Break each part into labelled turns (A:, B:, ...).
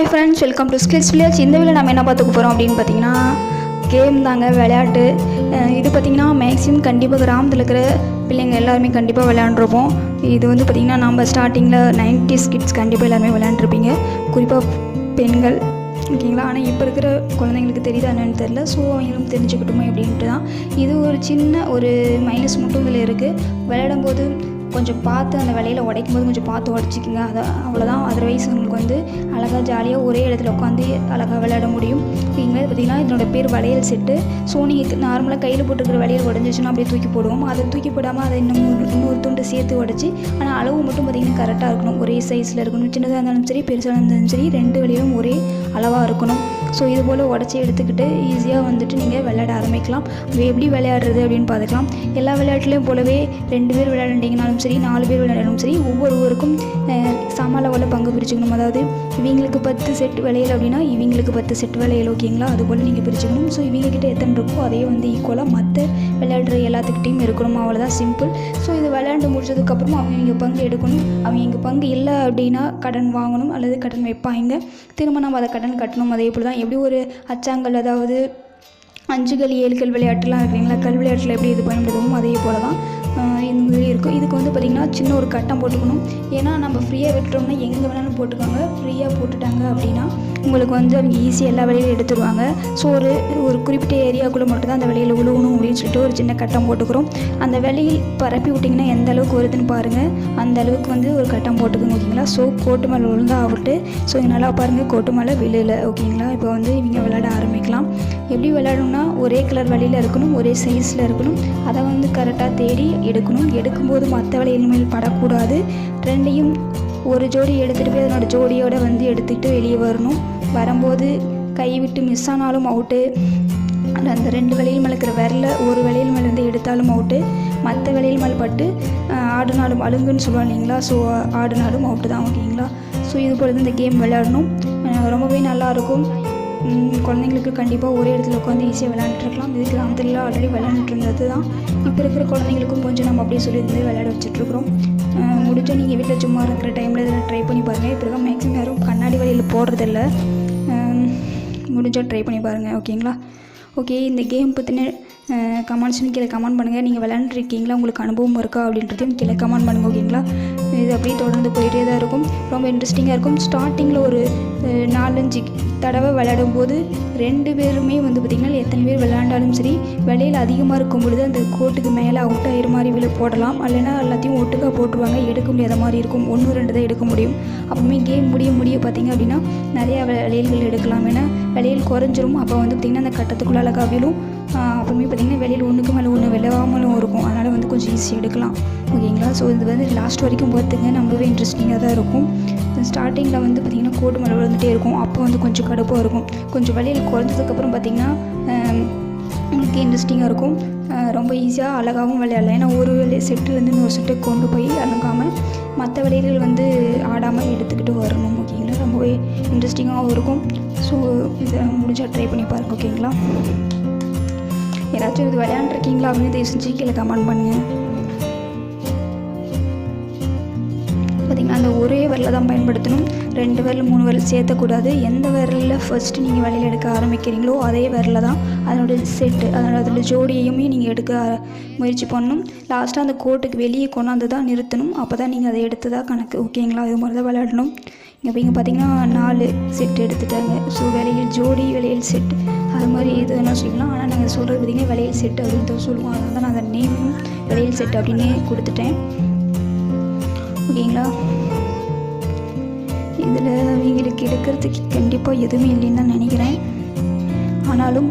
A: Hi friends welcome to skills village இந்த video நம்ம என்ன பார்த்துக்க போகிறோம் அப்படின்னு பார்த்தீங்கன்னா கேம் தாங்க விளையாட்டு. இது பார்த்திங்கன்னா மேக்ஸிமம் கண்டிப்பாக கிராமத்தில் இருக்கிற பிள்ளைங்க எல்லாருமே கண்டிப்பாக விளையாண்டுருப்போம். இது வந்து பார்த்திங்கன்னா நம்ம ஸ்டார்டிங்கில் நைன்டிஸ் கிட்ஸ் கண்டிப்பாக எல்லாருமே விளையாண்டுருப்பீங்க. குறிப்பாக பெண்கள் ஓகேங்களா? ஆனால் இப்போ இருக்கிற குழந்தைங்களுக்கு தெரியுதா என்னன்னு தெரில ஸோ அவங்களும் தெரிஞ்சுக்கிட்டோமே அப்படின்ட்டு தான். இது ஒரு சின்ன ஒரு மைனஸ் மட்டும் இதில் இருக்குது விளையாடும் போது கொஞ்சம் பார்த்து அந்த விலையில் உடைக்கும் போது கொஞ்சம் பார்த்து உடச்சிக்கிங்க. அதை அவ்வளோதான் அதர்வைஸ் உங்களுக்கு வந்து அழகாக ஜாலியாக ஒரே இடத்துல உட்காந்து அழகாக விளையாட முடியும். இங்கே பார்த்தீங்கன்னா இதனோட பேர் வளையல் செட்டு. ஸோ நீங்கள் நார்மலாக கையில் போட்டுருக்கிற வளையல் உடஞ்சிச்சுன்னா அப்படியே தூக்கி போடுவோம். அதை தூக்கி போடாமல் அதை இன்னும் ஒரு- இன்னொரு துண்டு சேர்த்து உடச்சி ஆனால் அளவு மட்டும் பார்த்திங்கன்னா கரெக்டாக இருக்கணும். ஒரே சைஸில் இருக்கணும். சின்னதாக இருந்தாலும் சரி பெருசாக இருந்தாலும் சரி ரெண்டு வழியிலும் ஒரே அளவாக இருக்கணும். ஸோ இது போல் உடச்சி எடுத்துக்கிட்டு ஈஸியாக வந்துட்டு நீங்கள் விளையாட ஆரம்பிக்கலாம். அது எப்படி விளையாடுறது அப்படின்னு பார்த்துக்கலாம். எல்லா விளையாட்டுலேயும் போலவே ரெண்டு பேர் விளையாண்டிங்கனாலும் சரி நாலு பேர் விளையாடினாலும் சரி ஒவ்வொருவருக்கும் அஹ், சம அளவில் பங்கு பிரிச்சுக்கணும். அதாவது இவங்களுக்கு பத்து செட் விளையல் அப்படின்னா இவங்களுக்கு பத்து செட் விளையல் ஓகேங்களா அது போல் நீங்கள் பிரிச்சுக்கணும். ஸோ இவங்ககிட்ட எத்தனை இருக்கோ அதே வந்து ஈக்குவலாக மற்ற விளையாடுற எல்லாத்துக்கிட்டையும் இருக்கணும். அவ்வளோதான் சிம்பிள் ஸோ இது விளையாண்டு முடிச்சதுக்கப்புறம் அவங்க இங்கே பங்கு எடுக்கணும். அவங்க இங்கே பங்கு இல்லை அப்படின்னா கடன் வாங்கணும் அல்லது கடன் வைப்பாங்க. திரும்ப நம்ம அதை கடன் கட்டணும். அதே போல் தான் எப்படி ஒரு அச்சாங்கல் அதாவது அஞ்சுகள் ஏழுகள் விளையாட்டுலாம் இருக்குங்களா? கல் விளையாட்டில் எப்படி இது பயன்படுத்துமோ அதே போல் தான் ஆஹ் இருக்கும். இதுக்கு வந்து பார்த்திங்கன்னா சின்ன ஒரு கட்டம் போட்டுக்கணும். ஏன்னா நம்ம ஃப்ரீயாக விட்டுட்டோம்னா எங்கே வேணாலும் போட்டுக்கோங்க. ஃப்ரீயாக போட்டுட்டாங்க அப்படின்னா உங்களுக்கு வந்து அவங்க ஈஸியாக எல்லா வேலையிலும் எடுத்துருவாங்க. ஸோ ஒரு ஒரு குறிப்பிட்ட ஏரியாக்குள்ளே மட்டும்தான் அந்த விலையில் விழுகணும் அப்படின்னு சொல்லிட்டு ஒரு சின்ன கட்டம் போட்டுக்கிறோம். அந்த விலையில் பரப்பி விட்டிங்கன்னா எந்த அளவுக்கு வருதுன்னு பாருங்கள் அந்த அளவுக்கு வந்து ஒரு கட்டம் போட்டுக்கோங்க ஓகேங்களா? ஸோ கோட்டு மேலே ஒழுங்காக ஆகட்டு ஸோ இங்க நல்லா பாருங்கள் கோட்டு மேலே விழுல ஓகேங்களா? இப்போ வந்து இவங்க விளையாட ஆரம்பிக்கலாம். எப்படி விளையாடணும்னா ஒரே கலர் வழியில் இருக்கணும் ஒரே சைஸில் இருக்கணும். அதை வந்து கரெக்டாக தேடி எடுக்கணும். எடுக்கும்போது மற்ற இனிமேல் மேல் படக்கூடாது. ரெண்டையும் ஒரு ஜோடி எடுத்துகிட்டு போய் அதனோட ஜோடியோடு வந்து எடுத்துக்கிட்டு வெளியே வரணும். வரும்போது கை விட்டு மிஸ் ஆனாலும் அவுட்டு அந்த ரெண்டு வழியில் மேலே விரல ஒரு வழியில் மேலே வந்து எடுத்தாலும் அவுட்டு மற்ற வழியில் மேல் பட்டு ஆடுனாலும் அழுங்குன்னு சொல்லுவாங்க இல்லைங்களா? ஸோ ஆடுனாலும் அவுட்டு தான் ஓகேங்களா ஸோ இது போல் தான் இந்த கேம் விளையாடணும். ரொம்பவே நல்லாயிருக்கும் குழந்தைங்களுக்கு கண்டிப்பாக ஒரே இடத்துல உட்காந்து ஈஸியாக விளையாண்டுருக்கலாம் இது கிராமத்துல ஆல்ரெடி விளையாண்டுட்டு இருந்தது தான். இப்போ இருக்கிற குழந்தைங்களுக்கும் கொஞ்சம் நம்ம அப்படியே சொல்லி இருந்து விளையாட வச்சுட்ருக்குறோம் முடிஞ்சால் நீங்கள் வீட்டில் சும்மா இருக்கிற டைமில் இதில் ட்ரை பண்ணி பாருங்கள் இப்போ இருக்க மேக்ஸிமம் யாரும் கண்ணாடி வழியில் போடுறதில்ல. முடிஞ்சால் ட்ரை பண்ணி பாருங்கள் ஓகேங்களா? ஓகே இந்த கேம் பற்றின கமெண்ட்ஸ்னு கீழே கமெண்ட் பண்ணுங்கள் நீங்கள் விளையாண்டுருக்கீங்களா உங்களுக்கு அனுபவம் இருக்கா? அப்படின்றதையும் கீழே கமெண்ட் பண்ணுங்கள் ஓகேங்களா? இது அப்படியே தொடர்ந்து போயிட்டே தான் இருக்கும். ரொம்ப இன்ட்ரெஸ்டிங்காக இருக்கும். ஸ்டார்டிங்கில் ஒரு நாலஞ்சு தடவை விளையாடும் போது ரெண்டு பேருமே வந்து பார்த்திங்கன்னா எத்தனை பேர் விளையாண்டாலும் சரி விலையில் அதிகமாக இருக்கும் பொழுது அந்த கோட்டுக்கு மேலே அவுட் ஆகிற மாதிரி விழு போடலாம். இல்லைன்னா எல்லாத்தையும் ஒட்டுக்காக போட்டுருவாங்க. எடுக்க முடியாத மாதிரி இருக்கும். ஒன்று ரெண்டு தான் எடுக்க முடியும். அப்பவுமே கேம் முடிய முடிய பார்த்திங்க அப்படின்னா நிறையா விளையல்கள் எடுக்கலாம். ஏன்னா விலையில் குறைஞ்சிரும். அப்போ வந்து பார்த்திங்கன்னா அந்த கட்டத்துக்குள்ள அழகாக விழும். அப்புறமே பார்த்திங்கன்னா வெளியில் ஒன்றுக்கு மேலே ஒன்று விளையாமலும் இருக்கும். அதனால் வந்து கொஞ்சம் ஈஸியாக எடுக்கலாம். ஓகேங்களா? ஸோ இது வந்து லாஸ்ட் வரைக்கும் பார்த்துங்க. ரொம்பவே இன்ட்ரெஸ்டிங்காக தான் இருக்கும். ஸ்டார்டிங்கில் வந்து பார்த்திங்கன்னா கோட்டு மேலே விழுந்துட்டே இருக்கும். அப்போ வந்து கொஞ்சம் கடுப்பாக இருக்கும். கொஞ்சம் வெளியில் குறைஞ்சதுக்கப்புறம் பார்த்திங்கன்னா உங்களுக்கு இன்ட்ரெஸ்டிங்காக இருக்கும். ரொம்ப ஈஸியாக அழகாகவும் விளையாடலாம். ஏன்னா ஒரு வேலை செட்டுலேருந்து இன்னொரு செட்டுக்கு கொண்டு போய் அணுகாமல் மற்ற விளையாட்டுகள் வந்து ஆடாமல் எடுத்துக்கிட்டு வரணும். ஓகேங்களா? ரொம்பவே இன்ட்ரெஸ்டிங்காகவும் இருக்கும். ஸோ இதை முடிஞ்சால் ட்ரை பண்ணி பாருங்கள் ஓகேங்களா? யாராச்சும் இது விளையாண்டுருக்கீங்களா? அப்படின்னு தயவு செஞ்சு கீழே கமெண்ட் பண்ணுங்கள் பார்த்திங்கன்னா அந்த ஒரே விரலை தான் பயன்படுத்தணும். ரெண்டு விரல் மூணு விரல் சேர்த்தக்கூடாது. எந்த விரலில் ஃபஸ்ட்டு நீங்கள் வெளியில் எடுக்க ஆரம்பிக்கிறீங்களோ அதே விரலில் தான் அதனோட செட்டு அதனோட அதோட ஜோடியையுமே நீங்கள் எடுக்க முயற்சி பண்ணணும். லாஸ்ட்டாக அந்த கோட்டுக்கு வெளியே கொண்டாந்து தான் நிறுத்தணும். அப்போ தான் நீங்கள் அதை எடுத்து தான் கணக்கு ஓகேங்களா இது மாதிரி தான் விளையாடணும். இங்கே இப்போ இங்கே பார்த்தீங்கன்னா நாலு செட் எடுத்துட்டாங்க. ஸோ விலையில் ஜோடி விலையில் செட் அது மாதிரி எது வேணால் சொல்லிக்கலாம்? ஆனால் நாங்கள் சொல்கிறது பார்த்திங்கன்னா வளையல் செட்டு அப்படின்னு தான் சொல்லுவோம். அதனால தான் நான் அந்த நேமும் வளையல் செட்டு அப்படின்னு கொடுத்துட்டேன். ஓகேங்களா? இதில் அவங்களுக்கு எடுக்கிறதுக்கு கண்டிப்பாக எதுவுமே இல்லைன்னு தான் நினைக்கிறேன். ஆனாலும்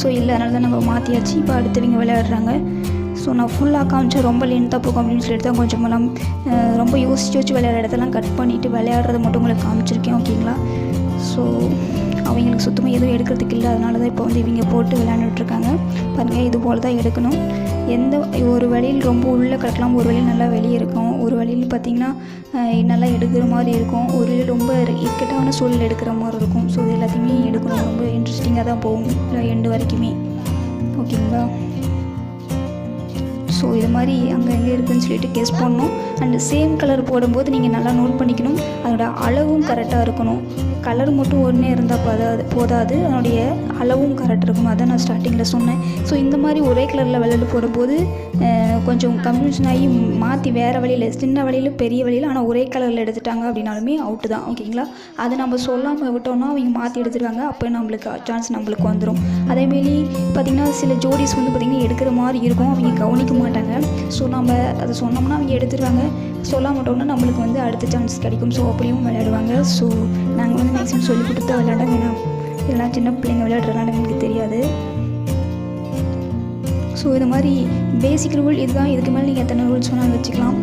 A: ஸோ இல்லை அதனால தான் நம்ம மாற்றியாச்சு இப்போ அடுத்தவங்க விளையாடுறாங்க. ஸோ நான் ஃபுல்லாக காமிச்சா ரொம்ப லென்த்தாக போகும் அப்படின்னு சொல்லிட்டு தான் கொஞ்சமெல்லாம் அஹ், ரொம்ப யோசிச்சு வச்சு விளையாடுற இடத்தெல்லாம் கட் பண்ணிவிட்டு விளையாடுறத மட்டும் உங்களுக்கு காமிச்சிருக்கேன். ஓகேங்களா? ஸோ அவங்களுக்கு சுத்தமாக எதுவும் எடுக்கிறதுக்கு இல்லை. அதனால தான் இப்போ வந்து இவங்க போட்டு விளையாண்டுட்ருக்காங்க. பாருங்கள் இது போல் தான் எடுக்கணும். எந்த ஒரு வழியில் ரொம்ப உள்ளே கிடக்கலாம் ஒரு வழியில் நல்லா வெளியே இருக்கும். ஒரு வழியில் பார்த்திங்கன்னா நல்லா எடுக்கிற மாதிரி இருக்கும். ஒரு வழியில் ரொம்ப இக்கட்டான சூழல் எடுக்கிற மாதிரி இருக்கும். ஸோ இது எல்லாத்தையுமே எடுக்கணும். ரொம்ப இன்ட்ரெஸ்டிங்காக தான் போகும். எண்டு வரைக்குமே. ஓகேங்களா? ஸோ இது மாதிரி அங்கே எங்கே இருக்குதுன்னு சொல்லிட்டு கெஸ் பண்ணணும். அண்ட் சேம் கலர் போடும்போது நீங்கள் நல்லா நோட் பண்ணிக்கணும். அதோட அளவும் கரெக்டாக இருக்கணும். கலர் மட்டும் ஒன்றே இருந்தால் போதாது போதாது. அதனுடைய அளவும் கரெக்ட் இருக்கும். அதான் நான் ஸ்டார்டிங்கில் சொன்னேன். ஸோ இந்த மாதிரி ஒரே கலரில் விளையாட்டு போடும்போது கொஞ்சம் கன்ஃபியூஷன் ஆகி மாற்றி வேறு வழியில் சின்ன வழியில் பெரிய வழியில் ஆனால் ஒரே கலரில் எடுத்துட்டாங்க அப்படின்னாலுமே அவுட்டு தான். ஓகேங்களா அதை நம்ம சொல்லாமல் விட்டோம்னா அவங்க மாற்றி எடுத்துருவாங்க. அப்போ நம்மளுக்கு சான்ஸ் நம்மளுக்கு வந்துடும் அதேமாரி பார்த்திங்கன்னா சில ஜோடிஸ் வந்து பார்த்திங்கன்னா எடுக்கிற மாதிரி இருக்கும். அவங்க கவனிக்க மாட்டாங்க. ஸோ நம்ம அதை சொன்னோம்னா அவங்க எடுத்துருவாங்க. சொல்ல மாட்டோம்னா நம்மளுக்கு வந்து அடுத்த சான்ஸ் கிடைக்கும். ஸோ அப்படியும் விளையாடுவாங்க. ஸோ நாங்கள் வந்து மேக்ஸிமம் சொல்லி கொடுத்து விளையாட வேணாம் இதெல்லாம் சின்ன பிள்ளைங்க விளையாடுறதுனால எங்களுக்கு தெரியாது. ஸோ இது மாதிரி பேசிக் ரூல் இதுதான். இதுக்கு மேலே நீங்கள் எத்தனை ரூல்ஸ் வேணாலும் வச்சுக்கலாம்.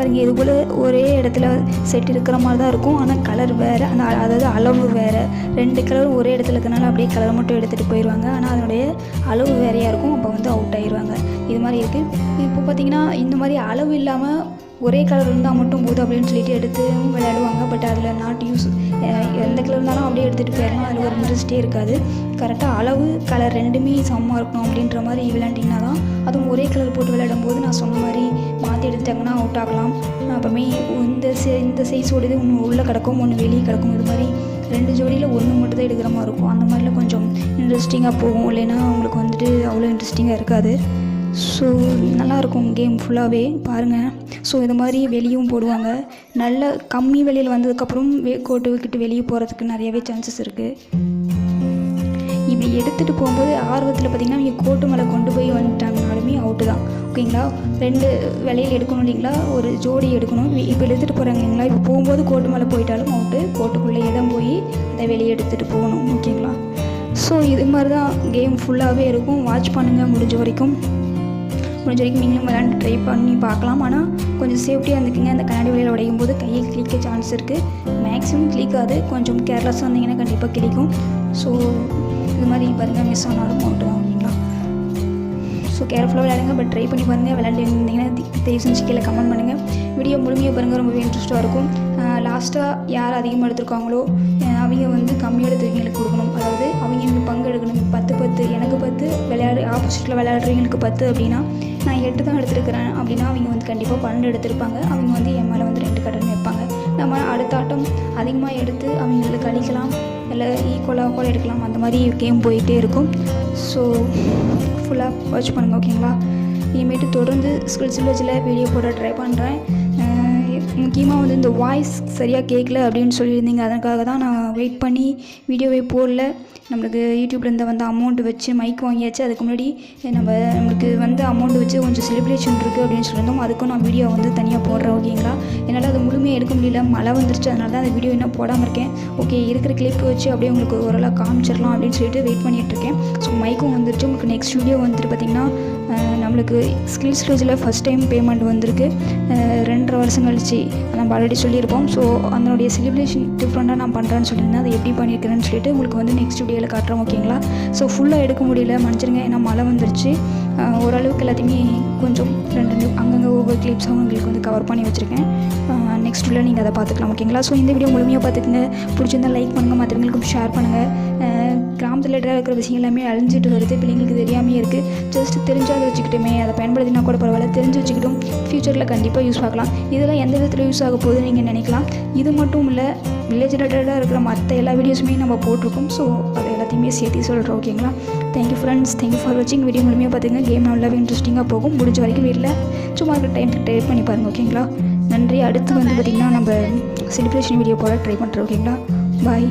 A: பாருங்கள் இது போல் ஒரே இடத்துல செட் இருக்கிற மாதிரி தான் இருக்கும். ஆனால் கலர் வேறு அந்த அதாவது அளவு வேறு. ரெண்டு கலர் ஒரே இடத்துல இருக்கனால அப்படியே கலர் மட்டும் எடுத்துகிட்டு போயிடுவாங்க ஆனால் அதனுடைய அளவு வேறையாக இருக்கும். அப்போ வந்து அவுட் ஆயிடுவாங்க இது மாதிரி இருக்குது இப்போ பார்த்திங்கன்னா இந்த மாதிரி அளவு இல்லாமல் ஒரே கலர் இருந்தால் மட்டும் போதும் அப்படின்னு சொல்லிட்டு எடுத்து விளையாடுவாங்க. பட் அதில் நாட் யூஸ் எந்த கலர் இருந்தாலும் அப்படியே எடுத்துகிட்டு போயிடலாம். அதில் ஒரு இன்ட்ரெஸ்ட்டே இருக்காது. கரெக்டாக அளவு கலர் ரெண்டுமே சமமாக இருக்கணும் அப்படின்ற மாதிரி விளையாண்டிங்கன்னா தான் அதுவும் ஒரே கலர் போட்டு விளையாடும் போது நான் சொன்ன மாதிரி மாற்றி எடுத்துட்டாங்கன்னா அவுட் ஆகலாம். அப்போமே இந்த சே இந்த சைஸோடது ஒன்று உள்ளே கிடக்கும் ஒன்று வெளியே கிடக்கும். இது மாதிரி ரெண்டு ஜோடியில் ஒன்று மட்டும் தான் எடுக்கிற மாதிரி இருக்கும். அந்த மாதிரிலாம் கொஞ்சம் இன்ட்ரெஸ்டிங்காக போகும். இல்லைன்னா அவங்களுக்கு வந்துட்டு அவ்வளோ இன்ட்ரெஸ்டிங்காக இருக்காது. ஸோ நல்லாயிருக்கும் கேம் ஃபுல்லாகவே பாருங்கள் ஸோ இது மாதிரி வெளியும் போடுவாங்க. நல்ல கம்மி வெளியில் வந்ததுக்கப்புறம் வே கோட்டு விட்டு வெளியே போகிறதுக்கு நிறையவே சான்சஸ் இருக்குது இப்படி எடுத்துகிட்டு போகும்போது ஆர்வத்தில் பார்த்திங்கன்னா நீங்கள் கோட்டு மேலே கொண்டு போய் வந்துட்டாங்கனாலுமே அவுட்டு தான். ஓகேங்களா ரெண்டு விலையில் எடுக்கணும் இல்லைங்களா? ஒரு ஜோடி எடுக்கணும். இப்போ எடுத்துகிட்டு போகிறாங்க இல்லைங்களா? இப்போ போகும்போது கோட்டு மேலே போயிட்டாலும் அவுட்டு கோட்டுக்குள்ளேயே தான் போய் அதை வெளியே எடுத்துகிட்டு போகணும். ஓகேங்களா ஸோ இது மாதிரி தான் கேம் ஃபுல்லாகவே இருக்கும். வாட்ச் பண்ணுங்கள் முடிஞ்ச வரைக்கும். முடிஞ்ச வரைக்கும் நீங்களும் விளாண்டு ட்ரை பண்ணி பார்க்கலாம். ஆனால் கொஞ்சம் சேஃப்டியாக இருந்துக்குங்க. அந்த கண்ணாடி வழியில் உடையும் போது கையில் கிளிக்க சான்ஸ் இருக்குது மேக்ஸிமம் கிளிக்காது கொஞ்சம் கேர்லெஸ்ஸாக இருந்தீங்கன்னா கண்டிப்பாக கிளிக்கும் ஸோ இது மாதிரி பாருங்கள் மிஸ் ஆனாலும் அவுட்டு தான் ஓகேங்களா ஸோ கேர்ஃபுல்லாக விளையாடுங்க. பட் ட்ரை பண்ணி பாருங்கள் விளையாண்டு இருந்தீங்கன்னா தயவு செஞ்சு கீழே கமெண்ட் பண்ணுங்கள் வீடியோ முழுமையாக பாருங்கள் ரொம்பவே இன்ட்ரெஸ்ட்டாக இருக்கும். லாஸ்ட்டாக யார் அதிகமாக எடுத்திருக்காங்களோ அவங்க வந்து கம்மியாக எடுத்துருவீங்களுக்கு கொடுக்கணும். அதாவது அவங்க எனக்கு பங்கு எடுக்கணும். பத்து பத்து எனக்கு பத்து விளையாடு ஆப்போசிட்டில் விளையாடுறவங்களுக்கு பத்து அப்படின்னா நான் எட்டு தான் எடுத்துருக்கிறேன் அப்படின்னா அவங்க வந்து கண்டிப்பாக பன்னெண்டு எடுத்திருப்பாங்க. அவங்க வந்து என் மேலே வந்து ரெண்டு கடன் வைப்பாங்க. நம்ம அடுத்த ஆட்டம் அதிகமாக எடுத்து அவங்களுக்கு கழிக்கலாம் இல்லை ஈக்குவலாக கூட எடுக்கலாம். அந்த மாதிரி கேம் போயிட்டே இருக்கும். ஸோ ஃபுல்லாக வாட்ச் பண்ணுங்கள் ஓகேங்களா இனிமேட்டு தொடர்ந்து ஸ்கில்ஸ் வில்லேஜில் வீடியோ போட ட்ரை பண்ணுறேன் முக்கியமாக வந்து இந்த வாய்ஸ் சரியாக கேட்கல அப்படின்னு சொல்லியிருந்தீங்க. அதற்காக தான் நான் வெயிட் பண்ணி வீடியோவே போடல. நம்மளுக்கு யூடியூப்லேருந்து வந்து அமௌண்ட் வச்சு மைக் வாங்கியாச்சு. அதுக்கு முன்னாடி நம்ம நம்மளுக்கு வந்து அமௌண்ட் வச்சு கொஞ்சம் செலிப்ரேஷன் இருக்குது அப்படின்னு சொல்லியிருந்தோம். அதுக்கும் நான் வீடியோ வந்து தனியாக போடுறேன் ஓகேங்களா என்னால் அது முழுமையாக எடுக்க முடியல. மழை வந்துருச்சு. அதனால தான் அந்த வீடியோ இன்னும் போடாமல் இருக்கேன். ஓகே இருக்கிற கிளிப் வச்சு அப்படியே உங்களுக்கு ஓரளவு காமிச்சிடலாம் அப்படின்னு சொல்லிட்டு வெயிட் பண்ணிகிட்ருக்கேன் இருக்கேன். ஸோ மைக்கும் வந்துருச்சு. உங்களுக்கு நெக்ஸ்ட் வீடியோ வந்துட்டு பார்த்திங்கன்னா நம்மளுக்கு ஸ்கில்ஸ் ஸ்டேஜில் ஃபஸ்ட் டைம் பேமெண்ட் வந்திருக்கு. ரெண்டரை வருஷம் கழிச்சு நம்ம ஆல்ரெடி சொல்லியிருப்போம். ஸோ அதனுடைய செலிப்ரேஷன் டிஃப்ரெண்ட்டாக நான் பண்ணுறேன்னு சொல்லியிருந்தேன். அதை எப்படி பண்ணியிருக்கிறேன்னு சொல்லிட்டு உங்களுக்கு வந்து நெக்ஸ்ட் வீடியோவில் காட்டுறோம் ஓகேங்களா ஸோ ஃபுல்லாக எடுக்க முடியல. மன்னிச்சிருங்க ஏன்னா மழை வந்துருச்சு. ஓரளவுக்கு எல்லாத்தையுமே கொஞ்சம் ரெண்டு ரெண்டு அங்கங்கே ஒவ்வொரு கிளிப்ஸாக உங்களுக்கு வந்து கவர் பண்ணி வச்சுருக்கேன். நெக்ஸ்ட் வீடியோ நீங்கள் அதை பார்த்துக்கலாம் ஓகேங்களா ஸோ இந்த வீடியோ முழுமையாக பார்த்துக்கங்க. பிடிச்சிருந்தா லைக் பண்ணுங்கள் மற்றவங்களுக்கும் ஷேர் பண்ணுங்கள் கிராமத்தில் இருக்கிற விஷயம் எல்லாமே அழிஞ்சிட்டு வருது. பிள்ளைங்களுக்கு தெரியாமே இருக்குது ஜஸ்ட் தெரிஞ்சால் அதை வச்சுக்கிட்டுமே அதை பயன்படுத்தினா கூட பரவாயில்ல. தெரிஞ்சு வச்சுக்கிட்டும் ஃப்யூச்சரில் கண்டிப்பாக யூஸ் ஆகலாம் இதெல்லாம் எந்த விதத்தில் யூஸ் ஆக போகுதுன்னு நீங்கள் நினைக்கலாம். இது மட்டும் இல்லை வில்லேஜ் ரிலேட்டடாக இருக்கிற மற்ற எல்லா வீடியோஸுமே நம்ம போட்டிருக்கோம். ஸோ அது எல்லாத்தையுமே சேர்த்து சொல்கிறோம் ஓகேங்களா thank you friends thank you for வாட்சிங் வீடியோ முழுமையாக பார்த்துங்க கேம் நல்லாவே இன்ட்ரெஸ்டிங்காக போகும். முடிஞ்ச வரைக்கும் வீட்டில் சும்மா இருக்கிற டைம் ட்ரை பண்ணி பாருங்கள் ஓகேங்களா நன்றி. அடுத்து வந்து பார்த்திங்கன்னா நம்ம செலிப்ரேஷன் வீடியோ போட ட்ரை பண்ணுறோம் ஓகேங்களா பாய்